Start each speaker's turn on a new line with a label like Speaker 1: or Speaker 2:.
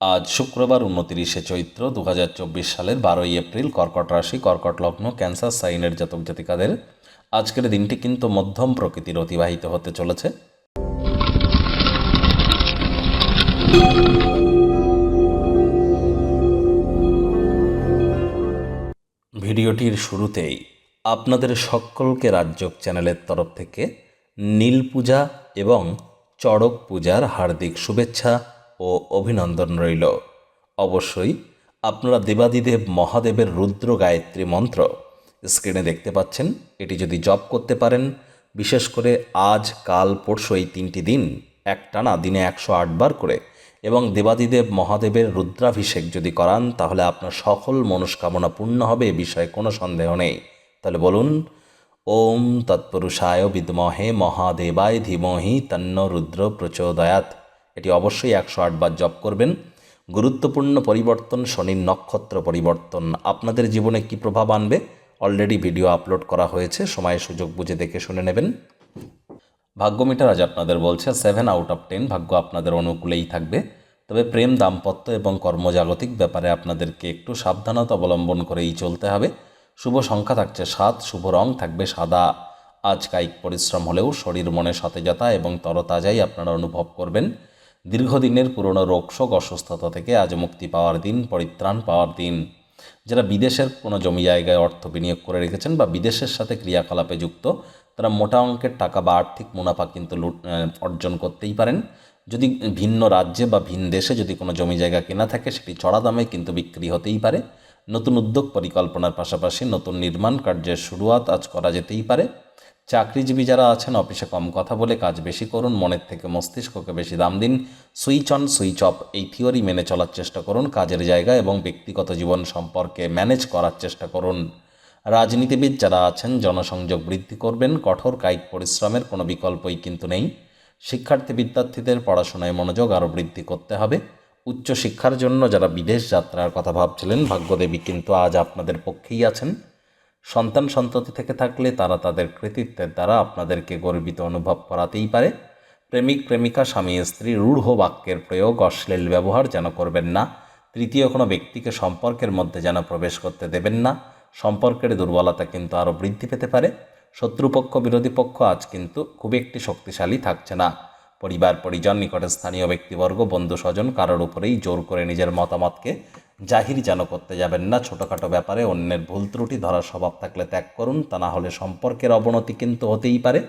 Speaker 1: আজ শুক্রবার উনতিরিশে চৈত্র দু হাজার চব্বিশ সালের বারোই এপ্রিল কর্কট রাশি, কর্কট লগ্ন, ক্যান্সার, সাইনের জাতক জাতিকাদের আজকের দিনটি কিন্তু মধ্যম প্রকৃতির অতিবাহিত হতে চলেছে। ভিডিওটির শুরুতেই আপনাদের সকলকে রাজ্যক চ্যানেলের তরফ থেকে নীল পূজা এবং চড়ক পূজার হার্দিক শুভেচ্ছা ও অভিনন্দন রইল। অবশ্যই আপনারা দেবাদিদেব মহাদেবের রুদ্র গায়ত্রী মন্ত্র স্ক্রিনে দেখতে পাচ্ছেন। এটি যদি জপ করতে পারেন, বিশেষ করে আজ, কাল, পরশু এই তিনটি দিন, একটানা দিনে একশো আটবার করে এবং দেবাদিদেব মহাদেবের রুদ্রাভিষেক যদি করান, তাহলে আপনার সকল মনস্কামনা পূর্ণ হবে, এ বিষয়ে কোনো সন্দেহ নেই। তাহলে বলুন, ওম তৎপুরুষায় বিদ্মহে মহাদেবায় ধীমহি তন্ন রুদ্র প্রচোদয়াত এটি অবশ্যই একশো আটবার জপ করবেন। গুরুত্বপূর্ণ পরিবর্তন, শনির নক্ষত্র পরিবর্তন আপনাদের জীবনে কি প্রভাব আনবে? অলরেডি ভিডিও আপলোড করা হয়েছে সময় সুযোগ বুঝে দেখে শুনে নেবেন। ভাগ্য মিটার আজ আপনাদের বলছে সেভেন আউট অফ টেন ভাগ্য আপনাদের অনুকূলেই থাকবে। তবে প্রেম, দাম্পত্য এবং কর্মজাগতিক ব্যাপারে আপনাদেরকে একটু সাবধানতা অবলম্বন করেই চলতে হবে। শুভ সংখ্যা থাকছে সাত, শুভ রং থাকবে সাদা। আজ কায়িক পরিশ্রম হলেও শরীর মনে সতেজতা এবং তরতাজাই আপনারা অনুভব করবেন। দীর্ঘদিনের পুরনো রোগশোক অসুস্থতা থেকে আজ মুক্তি পাওয়ার দিন, পরিত্রাণ পাওয়ার দিন। যারা বিদেশের কোনো জমি জায়গায় অর্থ বিনিয়োগ করে রেখেছেন বা বিদেশের সাথে ক্রিয়াকলাপে যুক্ত, তারা মোটা অঙ্কের টাকা বা আর্থিক মুনাফা কিন্তু অর্জন করতেই পারেন। যদি ভিন্ন রাজ্যে বা ভিন দেশে যদি কোনো জমি জায়গা কেনা থাকে, সেটি চড়া দামে কিন্তু বিক্রি হতেই পারে। নতুন উদ্যোগ পরিকল্পনার পাশাপাশি নতুন নির্মাণ কার্যের শুরুয়াত আজ করা যেতেই পারে। চাকরিজীবী যারা আছেন, অফিসে কম কথা বলে কাজ বেশি করুন, মনের থেকে মস্তিষ্ককে বেশি দাম দিন। সুইচ অন, সুইচ অফ, এই থিওরি মেনে চলার চেষ্টা করুন, কাজের জায়গা এবং ব্যক্তিগত জীবন সম্পর্কে ম্যানেজ করার চেষ্টা করুন। রাজনীতিবিদ যারা আছেন, জনসংযোগ বৃদ্ধি করবেন, কঠোর কায়িক পরিশ্রমের কোনো বিকল্পই কিন্তু নেই। শিক্ষার্থী বিদ্যার্থীদের পড়াশোনায় মনোযোগ আরও বৃদ্ধি করতে হবে। উচ্চশিক্ষার জন্য যারা বিদেশ যাত্রার কথা ভাবছিলেন, ভাগ্যদেবী কিন্তু আজ আপনাদের পক্ষেই আছেন। সন্তান সন্ততি থেকে থাকলে তারা তাদের কৃতিত্বের দ্বারা আপনাদেরকে গর্বিত অনুভব করাতেই পারে। প্রেমিক, প্রেমিকা, স্বামী, স্ত্রী, রূঢ় বাক্যের প্রয়োগ, অশ্লীল ব্যবহার যেন করবেন না। তৃতীয়, কোনো ব্যক্তিকে সম্পর্কের মধ্যে যেন প্রবেশ করতে দেবেন না। সম্পর্কের দুর্বলতা কিন্তু আরও বৃদ্ধি পেতে পারে। শত্রুপক্ষ, বিরোধী পক্ষ আজ কিন্তু খুব একটি শক্তিশালী থাকছে না। পরিবার, পরিজন নিকটে স্থানীয় ব্যক্তিবর্গ বন্ধু স্বজন কারোর উপরেই জোর করে নিজের মতামতকে জাহির যেন করতে যাবেন না, ছোটোখাটো ব্যাপারে অন্যের ভুল ত্রুটি ধরার স্বভাব থাকলে ত্যাগ করুন, তা না হলে সম্পর্কের অবনতি কিন্তু হতেই পারে।